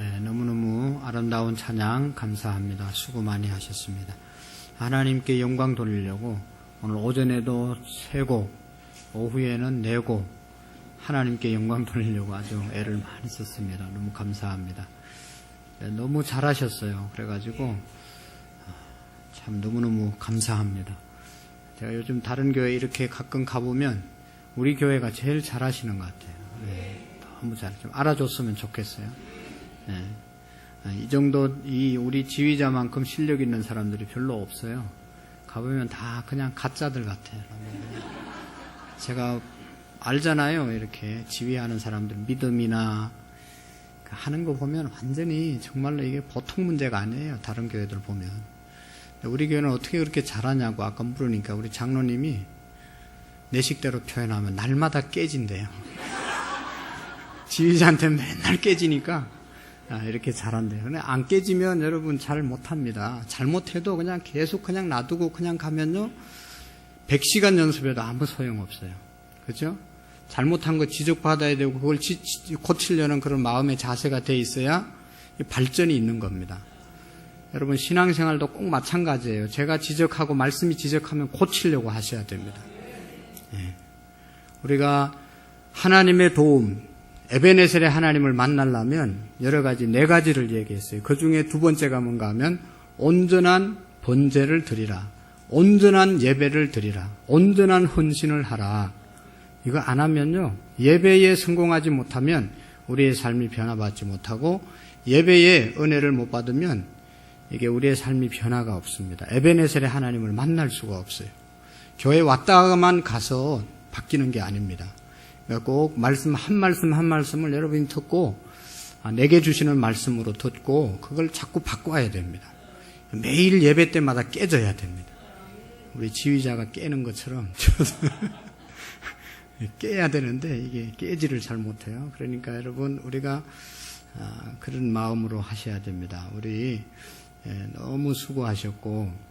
예, 너무너무 아름다운 찬양 감사합니다. 수고 많이 하셨습니다. 하나님께 영광 돌리려고 오늘 오전에도 세 곡, 오후에는 네 곡, 하나님께 영광 돌리려고 아주 애를 많이 썼습니다. 너무 감사합니다. 예, 너무 잘하셨어요. 그래가지고 아, 참 너무너무 감사합니다. 제가 요즘 다른 교회 이렇게 가끔 가보면 우리 교회가 제일 잘하시는 것 같아요. 네, 너무 잘, 좀 알아줬으면 좋겠어요. 네. 아, 이 정도, 이 우리 지휘자만큼 실력 있는 사람들이 별로 없어요. 가보면 다 그냥 가짜들 같아요. 제가 알잖아요. 이렇게 지휘하는 사람들 믿음이나 하는 거 보면 완전히 정말로 이게 보통 문제가 아니에요. 다른 교회들 보면. 우리 교회는 어떻게 그렇게 잘하냐고 아까 물으니까 우리 장로님이 내 식대로 표현하면 날마다 깨진대요. 지휘자한테 맨날 깨지니까 아, 이렇게 잘한대요. 근데 안 깨지면 여러분 잘 못합니다. 잘못해도 그냥 계속 그냥 놔두고 그냥 가면요. 100시간 연습해도 아무 소용없어요. 그죠? 잘못한 거 지적받아야 되고 그걸 지, 지, 고치려는 그런 마음의 자세가 돼 있어야 발전이 있는 겁니다. 여러분 신앙생활도 꼭 마찬가지예요. 제가 지적하고 말씀이 지적하면 고치려고 하셔야 됩니다. 예. 우리가 하나님의 도움, 에베네셀의 하나님을 만나려면 여러 가지 네 가지를 얘기했어요. 그 중에 두 번째가 뭔가 하면 온전한 번제를 드리라. 온전한 예배를 드리라. 온전한 헌신을 하라. 이거 안 하면요. 예배에 성공하지 못하면 우리의 삶이 변화받지 못하고 예배에 은혜를 못 받으면 이게 우리의 삶이 변화가 없습니다. 에베네셀의 하나님을 만날 수가 없어요. 교회 왔다가만 가서 바뀌는 게 아닙니다. 꼭 말씀 한 말씀 한 말씀을 여러분이 듣고 아, 내게 주시는 말씀으로 듣고 그걸 자꾸 바꿔야 됩니다. 매일 예배 때마다 깨져야 됩니다. 우리 지휘자가 깨는 것처럼 깨야 되는데 이게 깨지를 잘 못해요. 그러니까 여러분 우리가 아, 그런 마음으로 하셔야 됩니다. 우리 예, 너무 수고하셨고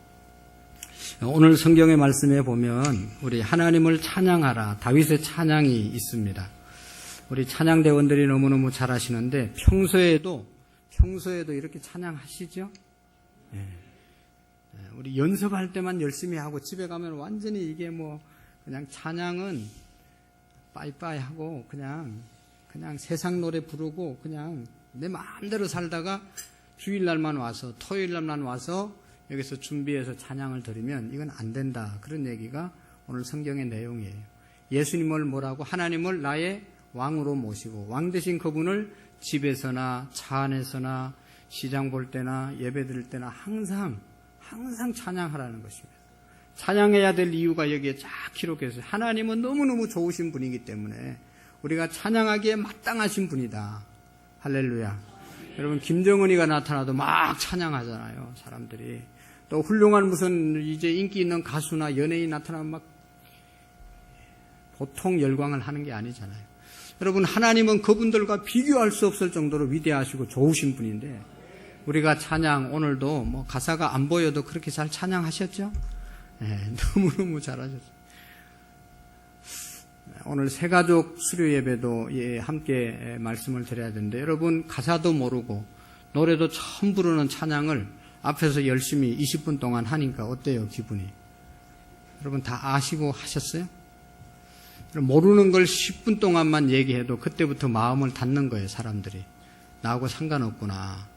오늘 성경의 말씀에 보면 우리 하나님을 찬양하라 다윗의 찬양이 있습니다. 우리 찬양 대원들이 너무너무 잘 하시는데 평소에도 평소에도 이렇게 찬양하시죠? 예. 우리 연습할 때만 열심히 하고 집에 가면 완전히 이게 뭐 그냥 찬양은 빠이빠이 하고 그냥 그냥 세상 노래 부르고 그냥 내 마음대로 살다가 주일날만 와서 토요일날만 와서 여기서 준비해서 찬양을 드리면 이건 안 된다. 그런 얘기가 오늘 성경의 내용이에요. 예수님을 뭐라고 하나님을 나의 왕으로 모시고 왕 대신 그분을 집에서나 차 안에서나 시장 볼 때나 예배 드릴 때나 항상 항상 찬양하라는 것입니다. 찬양해야 될 이유가 여기에 쫙 기록해서 하나님은 너무너무 좋으신 분이기 때문에 우리가 찬양하기에 마땅하신 분이다. 할렐루야. 여러분 김정은이가 나타나도 막 찬양하잖아요. 사람들이 또 훌륭한 무슨 이제 인기 있는 가수나 연예인 나타나면 막 보통 열광을 하는 게 아니잖아요. 여러분 하나님은 그분들과 비교할 수 없을 정도로 위대하시고 좋으신 분인데 우리가 찬양 오늘도 뭐 가사가 안 보여도 그렇게 잘 찬양하셨죠? 네, 너무너무 잘하셨어요. 오늘 새가족 수료 예배도 예, 함께 말씀을 드려야 되는데 여러분 가사도 모르고 노래도 처음 부르는 찬양을 앞에서 열심히 20분 동안 하니까 어때요 기분이? 여러분 다 아시고 하셨어요? 모르는 걸 10분 동안만 얘기해도 그때부터 마음을 닫는 거예요 사람들이 나하고 상관없구나.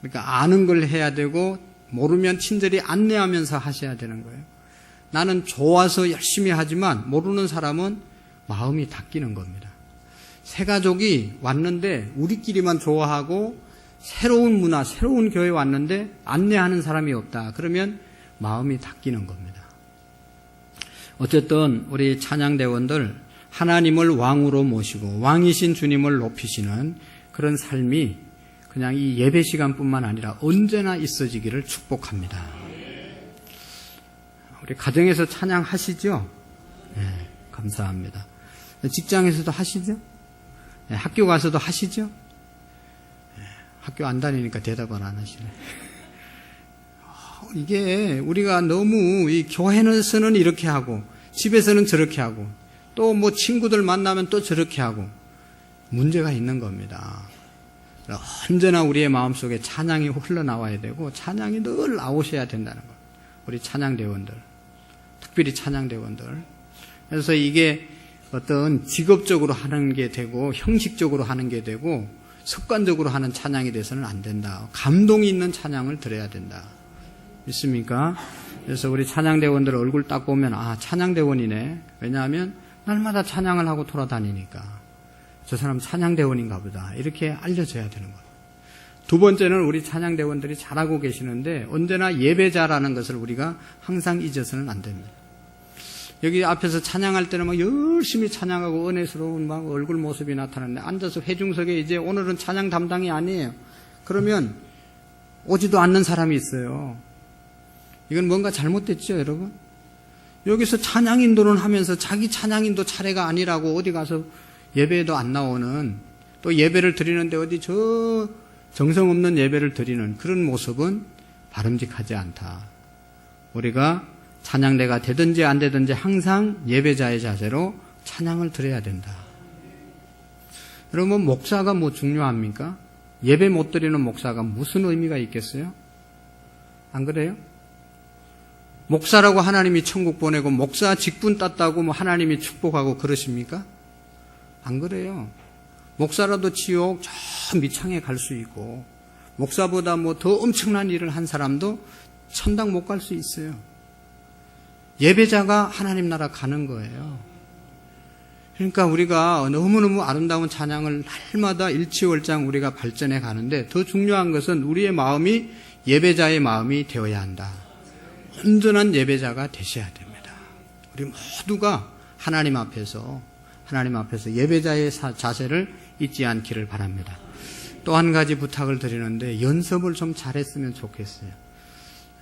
그러니까 아는 걸 해야 되고 모르면 친절히 안내하면서 하셔야 되는 거예요. 나는 좋아서 열심히 하지만 모르는 사람은 마음이 닫히는 겁니다. 새 가족이 왔는데 우리끼리만 좋아하고 새로운 문화, 새로운 교회 왔는데 안내하는 사람이 없다. 그러면 마음이 닫히는 겁니다. 어쨌든 우리 찬양대원들 하나님을 왕으로 모시고 왕이신 주님을 높이시는 그런 삶이 그냥 이 예배 시간뿐만 아니라 언제나 있어지기를 축복합니다. 우리 가정에서 찬양하시죠? 네, 감사합니다. 직장에서도 하시죠? 네, 학교 가서도 하시죠? 네, 학교 안 다니니까 대답을 안 하시네. 이게 우리가 너무 이 교회에서는 이렇게 하고 집에서는 저렇게 하고 또 뭐 친구들 만나면 또 저렇게 하고 문제가 있는 겁니다. 언제나 우리의 마음속에 찬양이 흘러나와야 되고 찬양이 늘 나오셔야 된다는 거. 우리 찬양대원들. 특별히 찬양대원들. 그래서 이게 어떤 직업적으로 하는 게 되고 형식적으로 하는 게 되고 습관적으로 하는 찬양이 돼서는 안 된다. 감동이 있는 찬양을 드려야 된다. 믿습니까? 그래서 우리 찬양대원들 얼굴 딱 보면 아 찬양대원이네. 왜냐하면 날마다 찬양을 하고 돌아다니니까 저 사람 찬양대원인가 보다. 이렇게 알려져야 되는 거예요. 두 번째는 우리 찬양대원들이 잘하고 계시는데 언제나 예배자라는 것을 우리가 항상 잊어서는 안 됩니다. 여기 앞에서 찬양할 때는 막 열심히 찬양하고 은혜스러운 막 얼굴 모습이 나타나는데 앉아서 회중석에 이제 오늘은 찬양 담당이 아니에요. 그러면 오지도 않는 사람이 있어요. 이건 뭔가 잘못됐죠, 여러분? 여기서 찬양 인도는 하면서 자기 찬양 인도 차례가 아니라고 어디 가서 예배에도 안 나오는 또 예배를 드리는데 어디 저 정성 없는 예배를 드리는 그런 모습은 바람직하지 않다. 우리가 찬양대가 되든지 안 되든지 항상 예배자의 자세로 찬양을 드려야 된다. 여러분, 목사가 뭐 중요합니까? 예배 못 드리는 목사가 무슨 의미가 있겠어요? 안 그래요? 목사라고 하나님이 천국 보내고 목사 직분 땄다고 뭐 하나님이 축복하고 그러십니까? 안 그래요. 목사라도 지옥 저 밑창에 갈 수 있고 목사보다 뭐 더 엄청난 일을 한 사람도 천당 못 갈 수 있어요. 예배자가 하나님 나라 가는 거예요. 그러니까 우리가 너무너무 아름다운 찬양을 날마다 일치월장 우리가 발전해 가는데 더 중요한 것은 우리의 마음이 예배자의 마음이 되어야 한다. 온전한 예배자가 되셔야 됩니다. 우리 모두가 하나님 앞에서 하나님 앞에서 예배자의 자세를 잊지 않기를 바랍니다. 또 한 가지 부탁을 드리는데 연습을 좀 잘했으면 좋겠어요.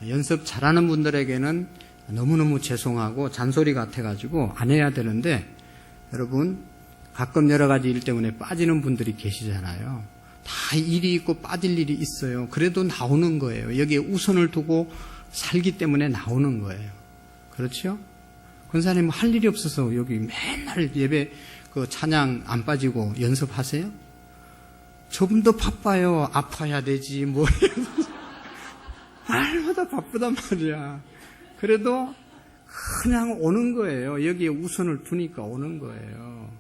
연습 잘하는 분들에게는 너무너무 죄송하고 잔소리 같아가지고 안 해야 되는데 여러분 가끔 여러 가지 일 때문에 빠지는 분들이 계시잖아요. 다 일이 있고 빠질 일이 있어요. 그래도 나오는 거예요. 여기에 우선을 두고 살기 때문에 나오는 거예요. 그렇죠? 권사님 할 일이 없어서 여기 맨날 예배 그 찬양 안 빠지고 연습하세요? 저분도 바빠요. 아파야 되지 뭐 날마다 바쁘단 말이야. 그래도 그냥 오는 거예요. 여기에 우선을 두니까 오는 거예요.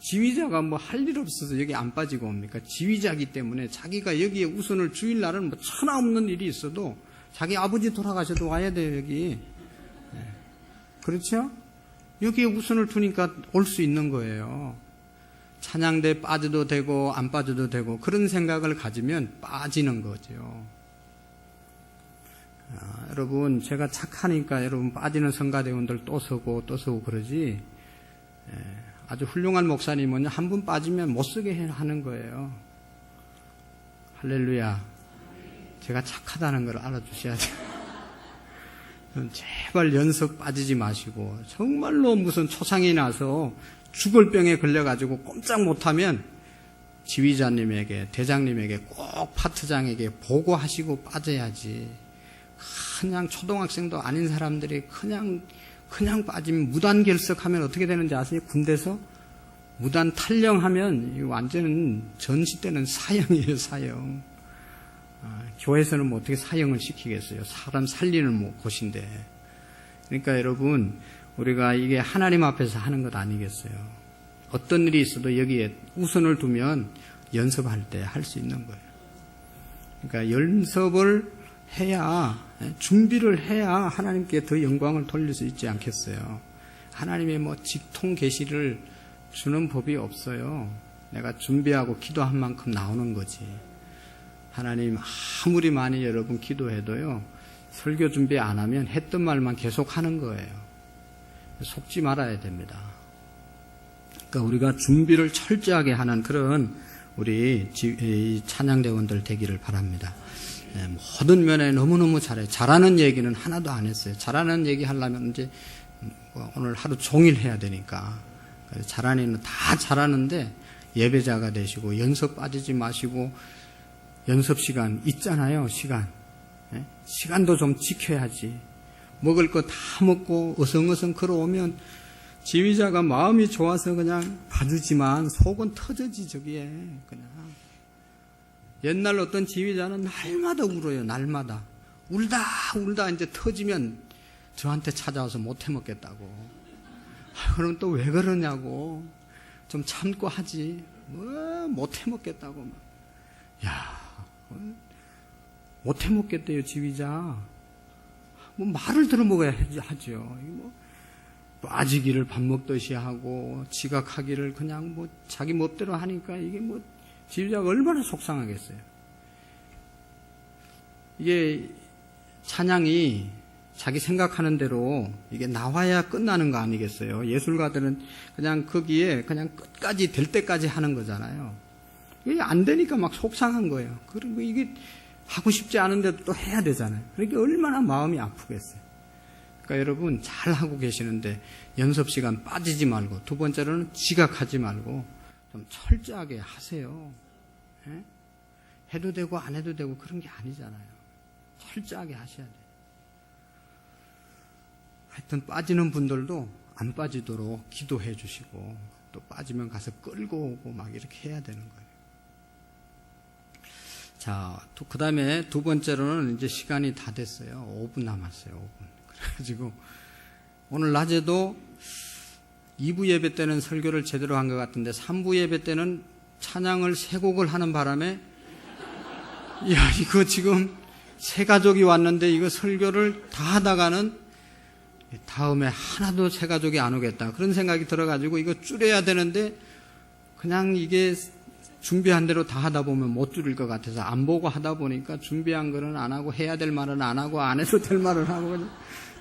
지휘자가 뭐 할 일 없어서 여기 안 빠지고 옵니까? 지휘자기 때문에 자기가 여기에 우선을 주일 날은 뭐 천하 없는 일이 있어도 자기 아버지 돌아가셔도 와야 돼요, 여기. 네. 그렇죠? 여기에 우선을 두니까 올 수 있는 거예요. 찬양대 빠져도 되고 안 빠져도 되고 그런 생각을 가지면 빠지는 거죠. 아, 여러분 제가 착하니까 여러분 빠지는 성가대원들 또 서고 또 서고 그러지 예, 아주 훌륭한 목사님은 한분 빠지면 못 쓰게 하는 거예요. 할렐루야. 제가 착하다는 걸 알아주셔야 돼요. 제발 연습 빠지지 마시고 정말로 무슨 초상이 나서 죽을 병에 걸려가지고 꼼짝 못하면 지휘자님에게 대장님에게 꼭 파트장에게 보고하시고 빠져야지. 그냥 초등학생도 아닌 사람들이 그냥 그냥 빠지면 무단 결석하면 어떻게 되는지 아세요? 군대에서 무단 탈령하면 완전은 전시 때는 사형이에요, 사형. 아, 교회에서는 뭐 어떻게 사형을 시키겠어요? 사람 살리는 뭐 곳인데. 그러니까 여러분, 우리가 이게 하나님 앞에서 하는 것 아니겠어요? 어떤 일이 있어도 여기에 우선을 두면 연습할 때 할 수 있는 거예요. 그러니까 연습을 해야, 준비를 해야 하나님께 더 영광을 돌릴 수 있지 않겠어요? 하나님의 뭐 직통 계시를 주는 법이 없어요. 내가 준비하고 기도한 만큼 나오는 거지. 하나님 아무리 많이 여러분 기도해도요. 설교 준비 안 하면 했던 말만 계속 하는 거예요. 속지 말아야 됩니다. 그러니까 우리가 준비를 철저하게 하는 그런 우리 찬양대원들 되기를 바랍니다. 예, 모든 면에 너무너무 잘해요. 잘하는 얘기는 하나도 안 했어요. 잘하는 얘기 하려면 이제 뭐 오늘 하루 종일 해야 되니까. 잘하는 다 잘하는데 예배자가 되시고 연습 빠지지 마시고 연습 시간 있잖아요, 시간. 예? 시간도 좀 지켜야지. 먹을 거 다 먹고 어성어성 걸어오면 지휘자가 마음이 좋아서 그냥 봐주지만 속은 터져지 저기에 그냥 옛날 어떤 지휘자는 날마다 울어요, 날마다. 울다, 울다 이제 터지면 저한테 찾아와서 못 해먹겠다고. 아, 그럼 또 왜 그러냐고. 좀 참고 하지. 뭐, 못 해먹겠다고. 막. 야, 어? 못 해먹겠대요, 지휘자. 뭐 말을 들어먹어야 하죠. 뭐 빠지기를 밥 먹듯이 하고 지각하기를 그냥 뭐 자기 멋대로 하니까 이게 뭐 지휘자가 얼마나 속상하겠어요. 이게 찬양이 자기 생각하는 대로 이게 나와야 끝나는 거 아니겠어요? 예술가들은 그냥 거기에 그냥 끝까지 될 때까지 하는 거잖아요. 이게 안 되니까 막 속상한 거예요. 그리고 이게 하고 싶지 않은데도 또 해야 되잖아요. 그러니까 얼마나 마음이 아프겠어요. 그러니까 여러분 잘 하고 계시는데 연습 시간 빠지지 말고 두 번째로는 지각하지 말고 좀 철저하게 하세요. 예? 해도 되고 안 해도 되고 그런 게 아니잖아요. 철저하게 하셔야 돼요. 하여튼 빠지는 분들도 안 빠지도록 기도해 주시고 또 빠지면 가서 끌고 오고 막 이렇게 해야 되는 거예요. 자, 그 다음에 두 번째로는 이제 시간이 다 됐어요. 5분 남았어요, 5분. 그래가지고 오늘 낮에도 2부 예배 때는 설교를 제대로 한 것 같은데 3부 예배 때는 찬양을 세 곡을 하는 바람에 야, 이거 지금 세 가족이 왔는데 이거 설교를 다 하다가는 다음에 하나도 새 가족이 안 오겠다. 그런 생각이 들어가지고 이거 줄여야 되는데 그냥 이게 준비한 대로 다 하다 보면 못 줄일 것 같아서 안 보고 하다 보니까 준비한 거는 안 하고 해야 될 말은 안 하고 안 해도 될 말은 하고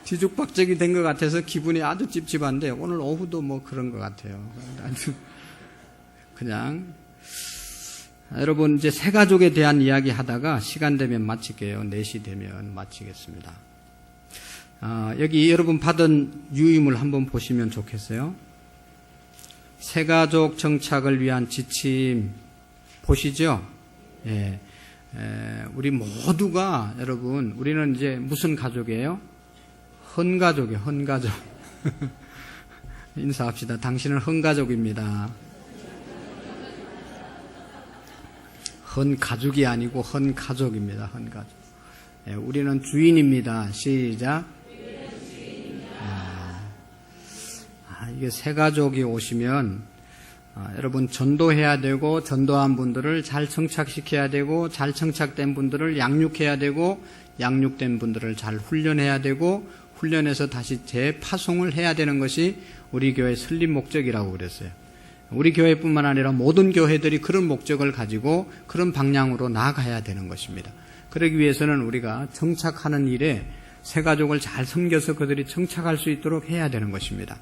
뒤죽박죽이 된 것 같아서 기분이 아주 찝찝한데 오늘 오후도 뭐 그런 것 같아요. 그냥 여러분 이제 새 가족에 대한 이야기 하다가 시간 되면 마칠게요. 4시 되면 마치겠습니다. 아, 여기 여러분 받은 유임을 한번 보시면 좋겠어요. 새 가족 정착을 위한 지침 보시죠? 예, 에, 우리 모두가 여러분 우리는 이제 무슨 가족이에요? 헌가족이에요. 헌가족. 인사합시다. 당신은 헌가족입니다. 헌가족이 아니고 헌가족입니다. 헌가족. 예, 우리는 주인입니다. 시작. 아, 이게 새 가족이 오시면 아, 여러분 전도해야 되고 전도한 분들을 잘 정착시켜야 되고 잘 정착된 분들을 양육해야 되고 양육된 분들을 잘 훈련해야 되고 훈련해서 다시 재파송을 해야 되는 것이 우리 교회 설립 목적이라고 그랬어요. 우리 교회뿐만 아니라 모든 교회들이 그런 목적을 가지고 그런 방향으로 나아가야 되는 것입니다. 그러기 위해서는 우리가 정착하는 일에 새 가족을 잘 섬겨서 그들이 정착할 수 있도록 해야 되는 것입니다.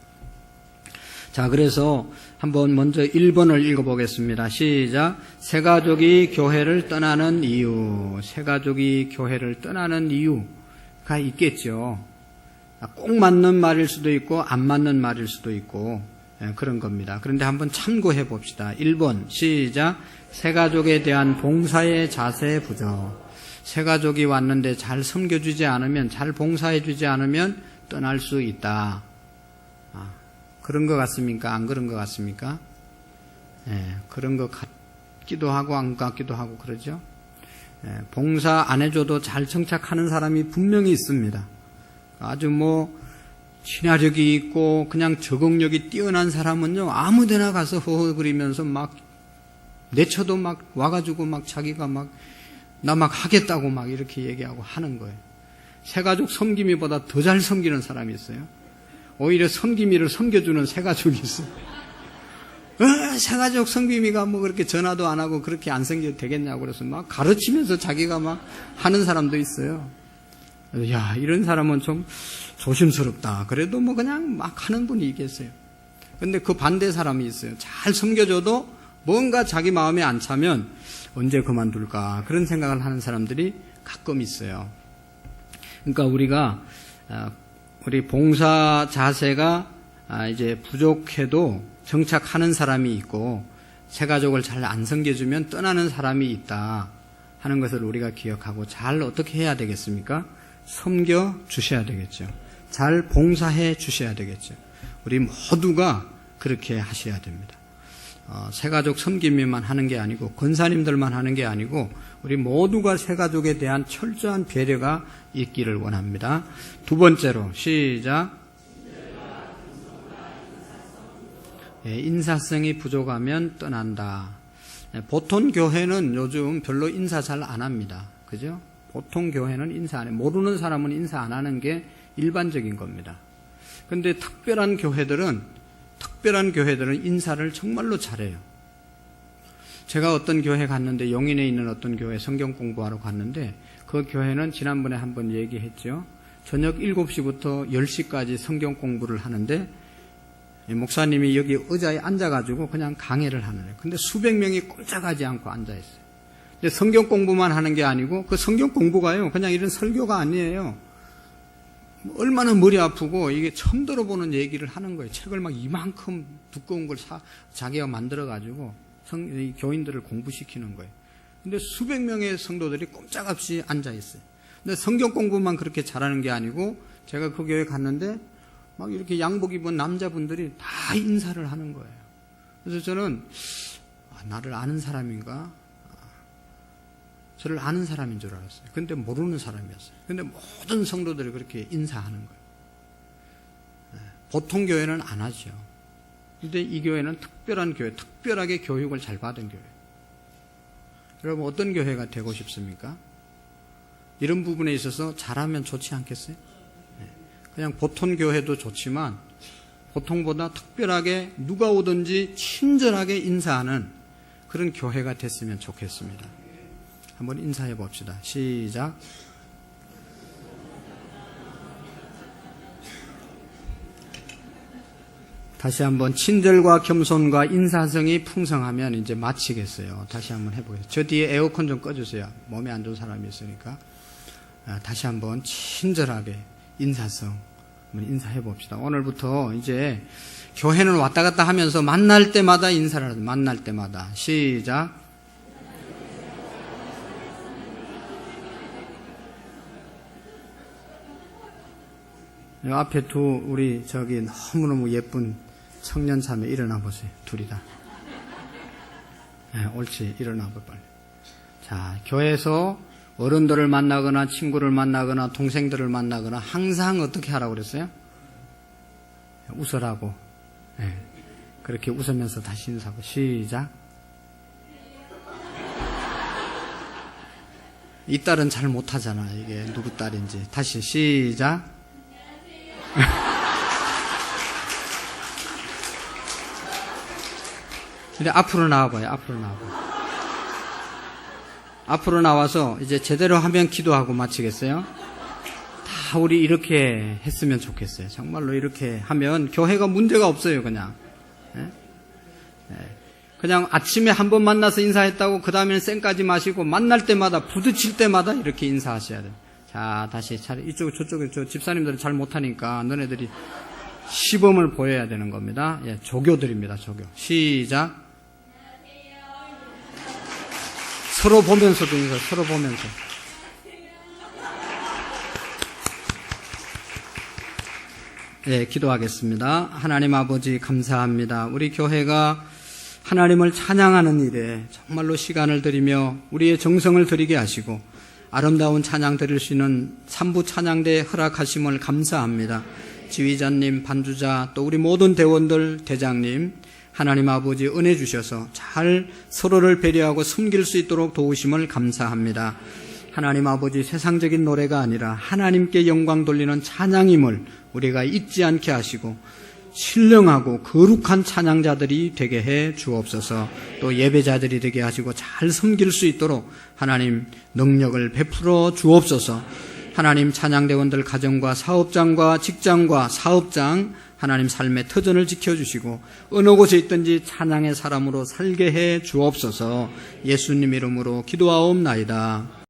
자, 그래서 한번 먼저 1번을 읽어보겠습니다. 시작. 새 가족이 교회를 떠나는 이유. 새 가족이 교회를 떠나는 이유가 있겠죠. 꼭 맞는 말일 수도 있고, 안 맞는 말일 수도 있고, 예, 그런 겁니다. 그런데 한번 참고해 봅시다. 1번, 시작. 새 가족에 대한 봉사의 자세 부족. 새 가족이 왔는데 잘 섬겨주지 않으면, 잘 봉사해주지 않으면 떠날 수 있다. 아, 그런 것 같습니까? 안 그런 것 같습니까? 예, 그런 것 같기도 하고 안 같기도 하고 그러죠. 예, 봉사 안 해줘도 잘 정착하는 사람이 분명히 있습니다. 아주 뭐 친화력이 있고 그냥 적응력이 뛰어난 사람은요 아무데나 가서 허허거리면서 막 내쳐도 막 와가지고 막 자기가 막 나 막 하겠다고 막 이렇게 얘기하고 하는 거예요. 새가족 섬김이보다 더 잘 섬기는 사람이 있어요. 오히려 섬김이를 섬겨주는 새가족이 있어요. 어, 새가족 섬김이가 뭐 그렇게 전화도 안 하고 그렇게 안 섬겨도 되겠냐고 그래서 막 가르치면서 자기가 막 하는 사람도 있어요. 야, 이런 사람은 좀 조심스럽다. 그래도 뭐 그냥 막 하는 분이 있겠어요. 근데 그 반대 사람이 있어요. 잘 섬겨줘도 뭔가 자기 마음에 안 차면 언제 그만둘까. 그런 생각을 하는 사람들이 가끔 있어요. 그러니까 우리가, 우리 봉사 자세가 이제 부족해도 정착하는 사람이 있고, 새 가족을 잘 안 섬겨주면 떠나는 사람이 있다 하는 것을 우리가 기억하고 잘 어떻게 해야 되겠습니까? 섬겨 주셔야 되겠죠. 잘 봉사해 주셔야 되겠죠. 우리 모두가 그렇게 하셔야 됩니다. 어, 새가족 섬김이만 하는 게 아니고 권사님들만 하는 게 아니고 우리 모두가 새가족에 대한 철저한 배려가 있기를 원합니다. 두 번째로 시작. 예, 인사성이 부족하면 떠난다. 예, 보통 교회는 요즘 별로 인사 잘 안 합니다. 그죠? 보통 교회는 인사 안 해. 모르는 사람은 인사 안 하는 게 일반적인 겁니다. 근데 특별한 교회들은, 특별한 교회들은 인사를 정말로 잘해요. 제가 어떤 교회 갔는데, 용인에 있는 어떤 교회 성경 공부하러 갔는데, 그 교회는 지난번에 한번 얘기했죠. 저녁 7시부터 10시까지 성경 공부를 하는데, 목사님이 여기 의자에 앉아가지고 그냥 강의를 하는 거예요. 근데 수백 명이 꼼짝하지 않고 앉아있어요. 성경 공부만 하는 게 아니고 그 성경 공부가요. 그냥 이런 설교가 아니에요. 얼마나 머리 아프고 이게 처음 들어보는 얘기를 하는 거예요. 책을 막 이만큼 두꺼운 걸 사, 자기가 만들어 가지고 성, 교인들을 공부시키는 거예요. 근데 수백 명의 성도들이 꼼짝없이 앉아 있어요. 근데 성경 공부만 그렇게 잘하는 게 아니고 제가 그 교회 갔는데 막 이렇게 양복 입은 남자분들이 다 인사를 하는 거예요. 그래서 저는 아, 나를 아는 사람인가? 아, 저를 아는 사람인 줄 알았어요. 근데 모르는 사람이었어요. 근데 모든 성도들이 그렇게 인사하는 거예요. 네, 보통 교회는 안 하죠. 근데 이 교회는 특별한 교회, 특별하게 교육을 잘 받은 교회. 여러분 어떤 교회가 되고 싶습니까? 이런 부분에 있어서 잘하면 좋지 않겠어요? 그냥 보통 교회도 좋지만 보통보다 특별하게 누가 오든지 친절하게 인사하는 그런 교회가 됐으면 좋겠습니다. 한번 인사해 봅시다. 시작. 다시 한번 친절과 겸손과 인사성이 풍성하면 이제 마치겠어요. 다시 한번 해보겠습니다. 저 뒤에 에어컨 좀 꺼주세요. 몸에 안 좋은 사람이 있으니까. 아, 다시 한번 친절하게 인사성 한번 인사해 봅시다. 오늘부터 이제 교회는 왔다 갔다 하면서 만날 때마다 인사를 하죠. 만날 때마다 시작. 앞에 두 우리 저기 너무너무 예쁜 청년 자매 일어나 보세요. 둘이 다. 네, 옳지 일어나 봐 빨리. 자 교회에서 어른들을 만나거나 친구를 만나거나 동생들을 만나거나 항상 어떻게 하라고 그랬어요? 웃으라고. 네. 그렇게 웃으면서 다시 인사하고 시작. 이 딸은 잘 못하잖아. 이게 누구 딸인지. 다시 시작. 근데 앞으로 나와봐요. 앞으로 나와봐요. 앞으로 나와서 이제 제대로 하면 기도하고 마치겠어요? 다 우리 이렇게 했으면 좋겠어요. 정말로 이렇게 하면 교회가 문제가 없어요, 그냥. 네? 네. 그냥 아침에 한 번 만나서 인사했다고 그 다음에는 쌩까지 마시고 만날 때마다 부딪힐 때마다 이렇게 인사하셔야 돼요. 자, 다시 잘 이쪽 저쪽에 저 집사님들은 잘 못하니까 너네들이 시범을 보여야 되는 겁니다. 예, 조교들입니다, 조교. 시작. 서로 보면서도 인사, 서로 보면서. 네, 기도하겠습니다. 하나님 아버지 감사합니다. 우리 교회가 하나님을 찬양하는 일에 정말로 시간을 들이며 우리의 정성을 들이게 하시고 아름다운 찬양 드릴 수 있는 삼부 찬양대 허락하심을 감사합니다. 지휘자님, 반주자, 또 우리 모든 대원들, 대장님, 하나님 아버지 은혜 주셔서 잘 서로를 배려하고 숨길 수 있도록 도우심을 감사합니다. 하나님 아버지 세상적인 노래가 아니라 하나님께 영광 돌리는 찬양임을 우리가 잊지 않게 하시고 신령하고 거룩한 찬양자들이 되게 해 주옵소서. 또 예배자들이 되게 하시고 잘 섬길 수 있도록 하나님 능력을 베풀어 주옵소서. 하나님 찬양대원들 가정과 사업장과 직장과 사업장 하나님 삶의 터전을 지켜주시고 어느 곳에 있든지 찬양의 사람으로 살게 해 주옵소서. 예수님 이름으로 기도하옵나이다.